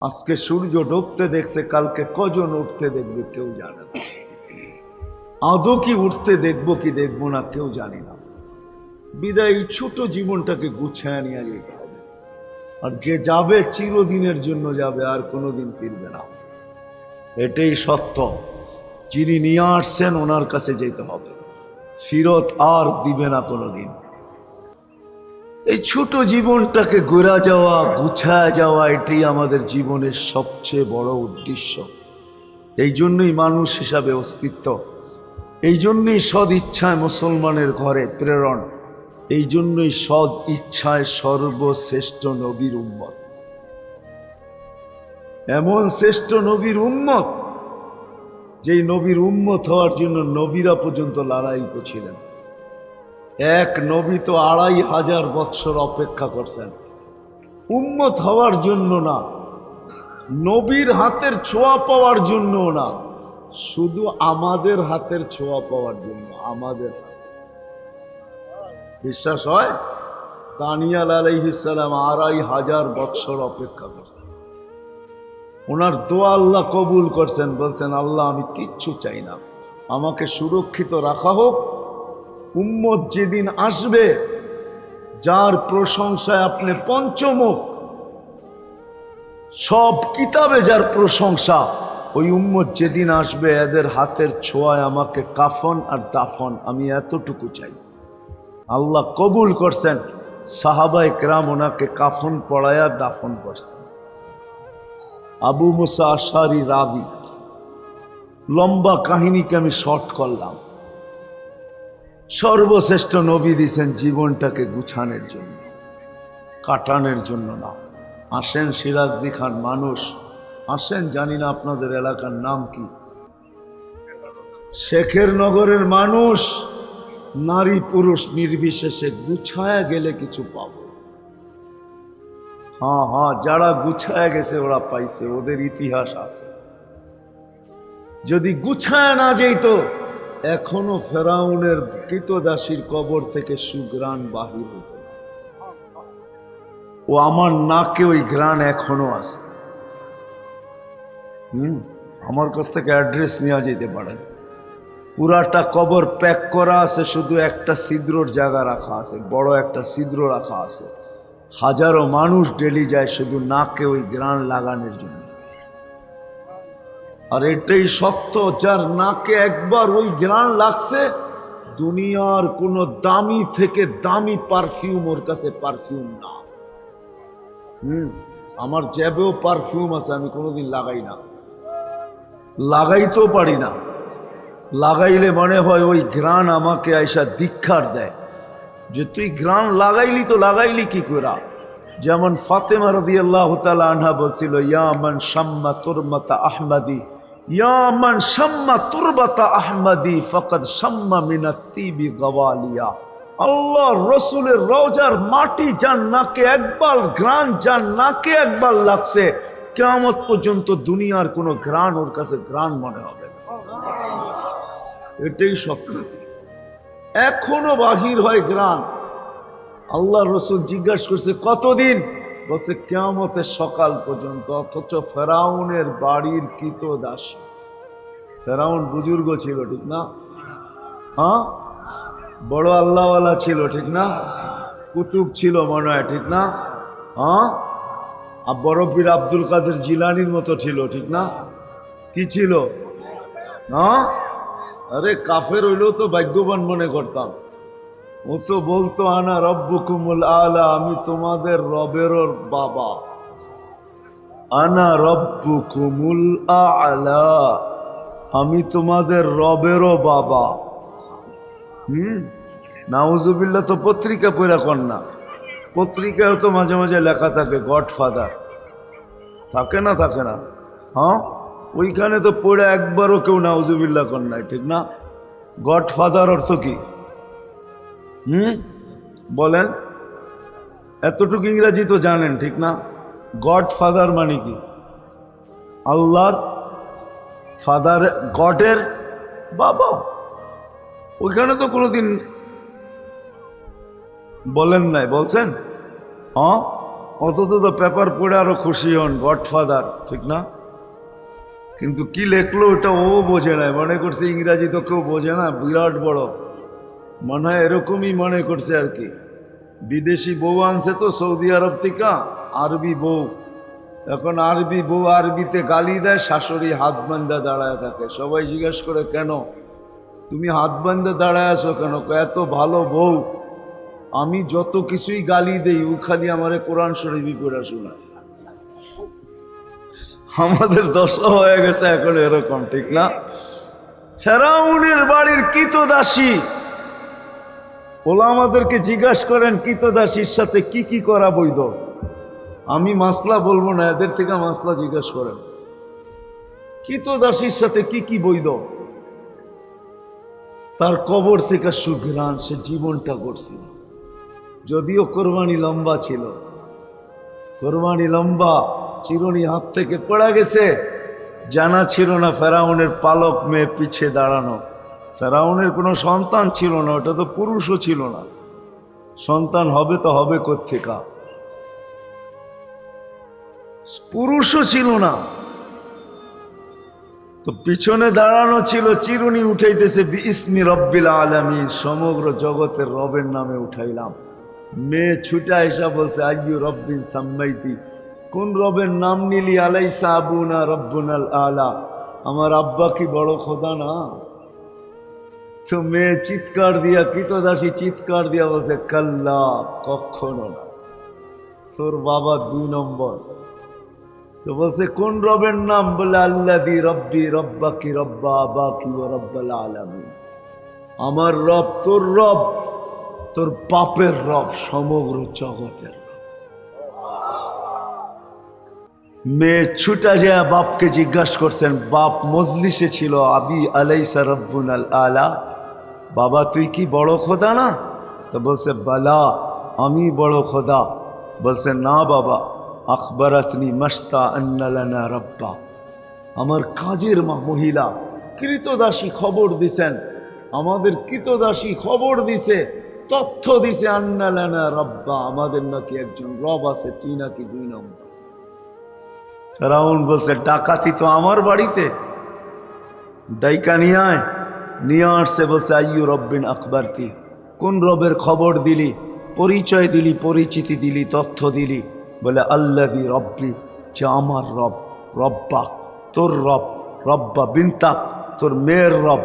আজকে সূর্য ডুবতে দেখছে, কালকে কজন উঠতে দেখবে কেউ জানে না। আদৌ কি উঠতে দেখব কি দেখব না কেউ জানি না। বিদায় এই ছোট জীবনটাকে গুছায় নিয়ে যেতে হবে। আর যে যাবে চিরদিনের জন্য যাবে, আর কোনোদিন ফিরবে না। এটাই সত্য। যিনি নিয়ে আসছেন, ওনার কাছে যেতে হবে। ফিরত আর দিবে না কোনোদিন। এই ছোট জীবনটাকে গোড়া যাওয়া, গুছায় যাওয়া, এটাই আমাদের জীবনের সবচেয়ে বড় উদ্দেশ্য। এই জন্যই মানুষ হিসাবে অস্তিত্ব। এই জন্যই সদ ইচ্ছায় মুসলমানের ঘরে প্রেরণ। এই জন্যই সদ ইচ্ছায় সর্বশ্রেষ্ঠ নবীর উম্মত। এমন শ্রেষ্ঠ নবীর উম্মত, যেই নবীর উম্মত হওয়ার জন্য নবীরা পর্যন্ত লড়াই করছিলেন। এক নবী তো আড়াই হাজার বৎসর অপেক্ষা করছেন। উম্মত হওয়ার জন্য না, নবীর হাতের ছোঁয়া পাওয়ার জন্য না, শুধু আমাদের হাতের ছোঁয়া পাওয়ার জন্য, আমাদের বিশ্বাস হয়? তানিয়াল আলাইহিসালাম আড়াই হাজার বৎসর অপেক্ষা করছেন। ওনার দোয়া আল্লাহ কবুল করছেন, বলছেন, আল্লাহ, আমি কিচ্ছু চাই না। আমাকে সুরক্ষিত রাখা হোক উম্মত যেদিন আসবে, যার প্রশংসায় আপনি পঞ্চমুখ, সব কিতাবে যার প্রশংসা, ওই উম্মত যেদিন আসবে, এদের হাতের ছোঁয়ায় আমাকে কাফন আর দাফন, আমি এতটুকু চাই। আল্লাহ কবুল করছেন সাহাবাই ক্রাম ওনাকে কাফন পড়ায়া দাফন করছেন। আবু মুসা আশারি রাবি, লম্বা কাহিনীকে আমি শর্ট করলাম। সর্বশ্রেষ্ঠ নবী দিছেন জীবনটাকে গুছানোর জন্য, কাটানোর জন্য না। আসেন সিরাজদি খান মানুষ। আসেন, জানি না আপনাদের এলাকার নাম কি। শেখের নগরের মানুষ, নারী পুরুষ নির্বিশেষে গুছায়া গেলে কিছু পাব। হ্যাঁ হ্যাঁ যারা গুছায়া গেছে, ওরা পাইছে, ওদের ইতিহাস আছে। যদি গুছায় না যেত এখনও ফেরাউনের কৃতদাসীর কবর থেকে সুগ্রাণ বাহির হতো ও আমার নাকে ওই গ্রাণ এখনও আছে। হুম? আমার কাছ থেকে অ্যাড্রেস নেওয়া যেতে পারে। পুরাটা কবর প্যাক করা আছে, শুধু একটা ছিদ্রর জায়গা রাখা আছে, বড় একটা ছিদ্র রাখা আছে। হাজারো মানুষ ডেলি যায় শুধু নাকে ওই গ্রাণ লাগানোর জন্য। আর এটাই সত্য, যার নাকে একবার ওই গ্রাণ লাগছে, দুনিয়ার কোনো দামি থেকে দামি পারফিউম ওর কাছে পারফিউম না। হুম, আমার জ্যাবেও পারফিউম আছে, আমি কোনোদিন লাগাই না। লাগাইতেও পারি না। লাগাইলে মনে হয় ওই গ্রাণ আমাকে আইসা দীক্ষার দেয়। যে তুই গ্রাণ লাগাইলি তো লাগাইলি কি করা যেমন ফাতেমা রদি আল্লাহ আনহা বলছিল ইয়ামান শাম্মা তুরমতা আহমাদি। ইয়ামান শাম্মা তুরবাতা আহমাদি ফকদ শাম্মা মিনাত্তিবি গওয়ালিয়া আল্লাহ রসুলের রওজার মাটি যার নাকে একবার গ্রান যার নাকে একবার লাগছে কেমত পর্যন্ত দুনিয়ার কোনো গ্রান ওর কাছে গ্রান মনে হবে এটাই সত্য। এখনও বাহির হয় গ্রান আল্লাহ রসুল জিজ্ঞাসা করছে, কতদিন? বলছে কেমতের সকাল পর্যন্ত অথচ ফেরাউনের বাড়ির কৃত দাস। ফেরাউন বুজুর্গ ছিল, ঠিক না? হ্যাঁ? বড় আল্লাহওয়ালা ছিল, ঠিক না? কুতুব ছিল মনে হয়, ঠিক না? হ্যাঁ? আর বড় পীর আব্দুল কাদের জিলানির মতো ছিল, ঠিক না? কি ছিল? হ্যাঁ? আরে কাফের হইলেও তো ভাগ্যবান মনে করতাম। ও তো বলতো আনা, রব্বুকুমুল আলা আমি তোমাদের রবেরও বাবা। আনা, রব্বুকুমুল আলা আমি তোমাদের রবেরও বাবা। হুম? নাউজুবিল্লা তো পত্রিকা পড়া না পত্রিকায় তো মাঝে মাঝে লেখা থাকে, গডফাদার থাকে না থাকে না। হ্যাঁ? ওইখানে তো পড়ে একবারও কেউ নাউজুবিল্লা নাই ঠিক না? গডফাদার অর্থ কি? হুম? বলেন, এতটুকু ইংরাজি তো জানেন, ঠিক না? গড ফাদার মানে কি? আল্লাহর ফাদার, গডের বাবা? ওইখানে তো কোনোদিন বলেন নাই, বলছেন? হ্যাঁ? অথচ তো পেপার পড়ে আরও খুশি হন, গডফাদার, ঠিক না? কিন্তু কি লেখলো ওটা ও বোঝে না মনে করছে ইংরাজি তো কেউ বোঝে না, বিরাট বড়। মনে হয় এরকমই মনে করছে আর কি। বিদেশি বউ আনছে তো সৌদি আরব থেকে, আরবি বউ। এখন আরবি বউ আরবিতে গালি দেয়, শাশুড়ি হাত বান্ধা দাঁড়ায় থাকে। সবাই জিজ্ঞেস করে, কেন? তুমি হাত বান্ধা দাঁড়ায় আছো কেন? এত ভালো বউ। আমি যত কিছুই গালি দেই, ও খালি আমারে কোরআন শরীফই পড়া শোনা আমাদের দশা হয়ে গেছে এখন এরকম, ঠিক না? ফেরাউনের বাড়ির কিতদাসী ওলা আমাদেরকে জিজ্ঞাসা করেন কিতদাসীর সাথে কি কি করা বৈধ? আমি মাসলা বলব না, এদের থেকে মাসলা জিজ্ঞাসা করেন। কিতদাসীর সাথে কি কি বৈধ? তার কবর থেকে সুঘ্রাণ, সে জীবনটা করছিল। যদিও কোরবানি লম্বা ছিল। কোরবানি লম্বা, চিরুনি হাত থেকে পড়া গেছে। জানা ছিল না ফেরাউনের পালক মেয়ে পিছিয়ে দাঁড়ানো। ফেরাউনের কোনো সন্তান ছিল না, ওটা তো পুরুষও ছিল না। সন্তান হবে তো হবে কোথেকা পুরুষও ছিল না। তো পিছনে দাঁড়ানো ছিল, চিরুনি উঠাইতেছে ইসমি রব্বিল আলামিন সমগ্র জগতের রবের নামে উঠাইলাম। মেয়ে ছুটা এসা বলছে, আইয়ু রব্বিন সাম্মাইতি কোন রবের নাম নিলি? আলাইসা আবুনা রব্বুনাল আলা আমার আব্বা কি বড় খোদা না? তো মেয়ে চিৎকার দিয়া, কীতদাসী চিৎকার দিয়া বলছে, কাল্লা, কখনো না। তোর বাবা দুই নম্বর। তো বলছে, কোন রবের নাম? বলে আল্লাহ দি রব্বি রব্বা কি রব্বা আবা কি রব্বাল আলামিন। আমার রব, তোর রব, তোর বাপের রব সমগ্র জগতের মেয়ে ছুটা যায় বাপকে জিজ্ঞাসা করছেন, বাপ মজলিসে ছিল, আবি আলাইসা আল আলা? বাবা, তুই কি বড় খোদা না? তো বলছে, বালা, আমি বড় খোদা। বলছে, না বাবা, আখবরাতনি মস্তা আন্নালানা রব্বা। আমার কাজের মা মহিলা, কৃতদাসী খবর দিছেন। আমাদের কৃতদাসী খবর দিছে, তথ্য দিছে আন্নালানা রব্বা। আমাদের নাকি একজন রব আছে, তুই নাকি দুই নম্বর। ফেরাউন বলছে, ডাকাতি তো আমার বাড়িতে। ডাইকা নিয়ে আয়। নিয়ে আসছে বলছে, আইয়ু রব্বিন আকবরতি। কোন রবের খবর দিলি? পরিচয় দিলি, পরিচিতি দিলি, তথ্য দিলি। বলে, আল্লাহি রব্বি, যে আমার রব রব্বা তোর রব, রব্বা বিনতাক, তোর মেয়ের রব,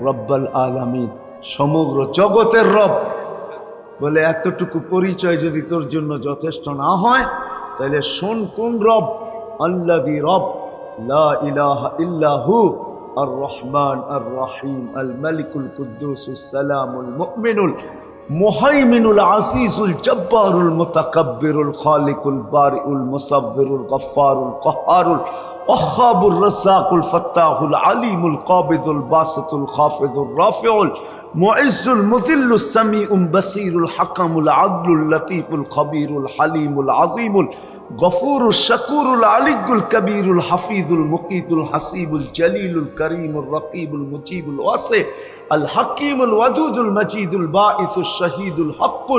রব্বাল আলামিন, সমগ্র জগতের রব। বলে, এতটুকু পরিচয় যদি তোর জন্য যথেষ্ট না হয়, তাহলে শোন কোন রব الذي رب. لا إله إلا هو الرحمن الرحيم الملك القدوس السلام المؤمن المهيمن العزيز الجبار المتكبر الخالق البارئ المصور الغفار القهار الوهاب الرزاق الفتاح العليم القابض الباسط الخافض الرافع المعز المذل السميع البصير الحكم العدل اللطيف الخبير الحليم العظيم الغفور الشكور العلي الكبير الحفيظ المقيت الحسيب الجليل الكريم الرقيب المجيب الواسع الحكيم الودود المجيد الباعث الشهيد الحق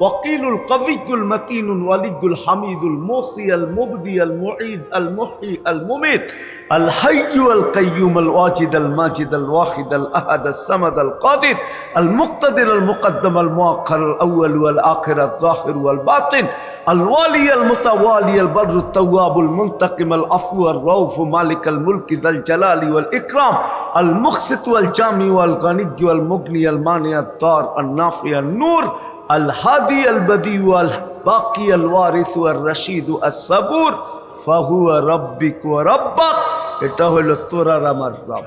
وقيل القوي المتين الولي الحميد الموصي المبدي المعيد المحيي المميت الحي القيوم الواجد الماجد الواحد الأحد السمد القادر المقتدر المقدم المؤخر الأول والآخر الظاهر والباطن الوالي المتوالي البر التواب المنتقم العفو الرؤوف مالك الملك ذا الجلال والإكرام المقسط والجامع والغني والمغني المانع الضار النافع النور আলহাদি আলবদি আল বাকি আল ওয়ারিস রশিদ সাবুর ফাহুয়া রব্বিক রব্বাক। এটা হলো তোরার আমার রব।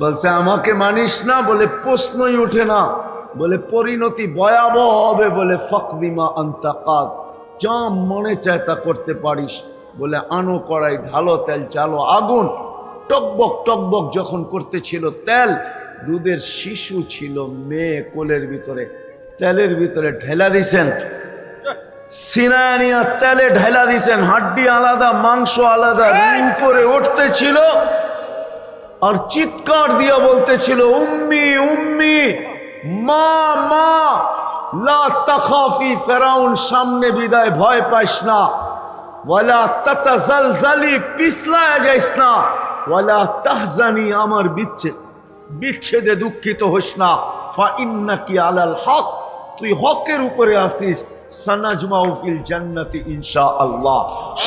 বলছে, আমাকে মানিস না? বলে, প্রশ্নই উঠে না। বলে, পরিণতি ভয়াবহ হবে। বলে ফকদিমা আন্তাকাদ যা মনে চায় তা করতে পারিস। বলে, আনো কড়াই ঢালো, তেল চালো, আগুন। টকবক টকবক যখন করতেছিল তেল দুধের শিশু ছিল, মেয়ে কোলের ভিতরে, তেলের ভিতরে ঢেলা দিছেন। সিনানিয়া তেলে ঢেলা দিছেন, হাড্ডি আলাদা, মাংস আলাদা উপরে উঠতে ছিল আর চিৎকার দিয়া বলতেছিল, উম্মি উম্মি, মা মা, লা তাখাফি, ফেরাউন, সামনে বিদায়, ভয় পাইস না। ওয়ালা তাতাজালজালি, পিছলায় যাইস না। ওয়ালা তাহজানি, আমার বিচ্ছেদ। বিচ্ছেদে দুঃখিত হোস না। ফা ইন্নাকি আলাল হক, তুই হকের উপরে আসিস সানাজমাউ ফিল জান্নাতি ইনশা আল্লাহ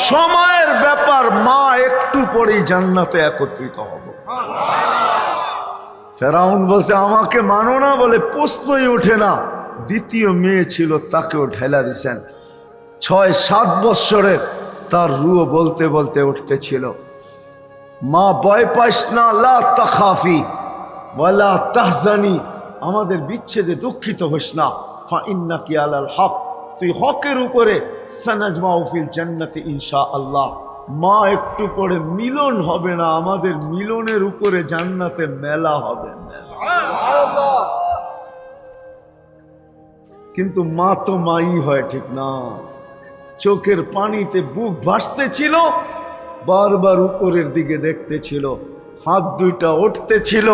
সময়ের ব্যাপার, মা একটু পরেই জান্নাতে একত্রিত হব। ফেরাউন বলছে, আমাকে মানো না বলে প্রশ্নই ওঠে না। দ্বিতীয় মেয়ে ছিল, তাকেও ঢেলা দিছেন। ছয়, সাত বৎসরের তার রুও বলতে বলতে উঠতেছিল। মা, ভয় পাইস না, লা তাখাফি। ওয়ালা তাহজানি, আমাদের বিচ্ছেদে দুঃখিত হোস না। ফা ইন্নাকি আলাল হক, তুই হকের উপরে সানাজমাউ ফিল জান্নাতি ইনশা আল্লাহ মা, একটু পরে মিলন হবে না, আমাদের মিলনের উপরে জান্নাতে মেলা হবে কিন্তু মা তো মাই হয় ঠিক না। চোখের পানিতে বুক ভাসতে ছিল বারবার উপরের দিকে দেখতে ছিল হাত দুইটা উঠতে ছিল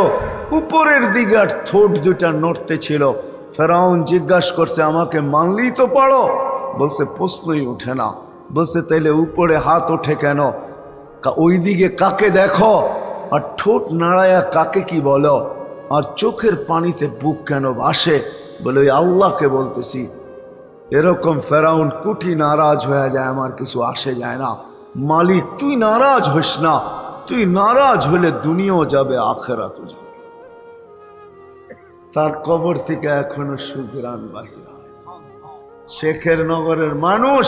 উপরের দিকে আর ঠোঁট দুইটা নড়তে ছিল ফেরাউন জিজ্ঞাসা করছে, আমাকে মানলেই তো পারো? বলছে, প্রশ্নই ওঠে না। বলছে, তাইলে উপরে হাত ওঠে কেন? ওই দিকে কাকে দেখো? আর ঠোঁট নাড়ায়া কাকে কি বলো? আর চোখের পানিতে বুক কেন ভাসে? বলে, ওই আল্লাহকে বলতেছি। এরকম ফেরাউন কুঠি নারাজ হয়ে যায়, আমার কিছু আসে যায় না। মালিক, তুই নারাজ হইস না। তুই নারাজ হলে দুনিয়াও যাবে, আখেরাতও যাবে। তার কবর থেকে এখনও সুগ্রাণ বাহির হয়। শেখের নগরের মানুষ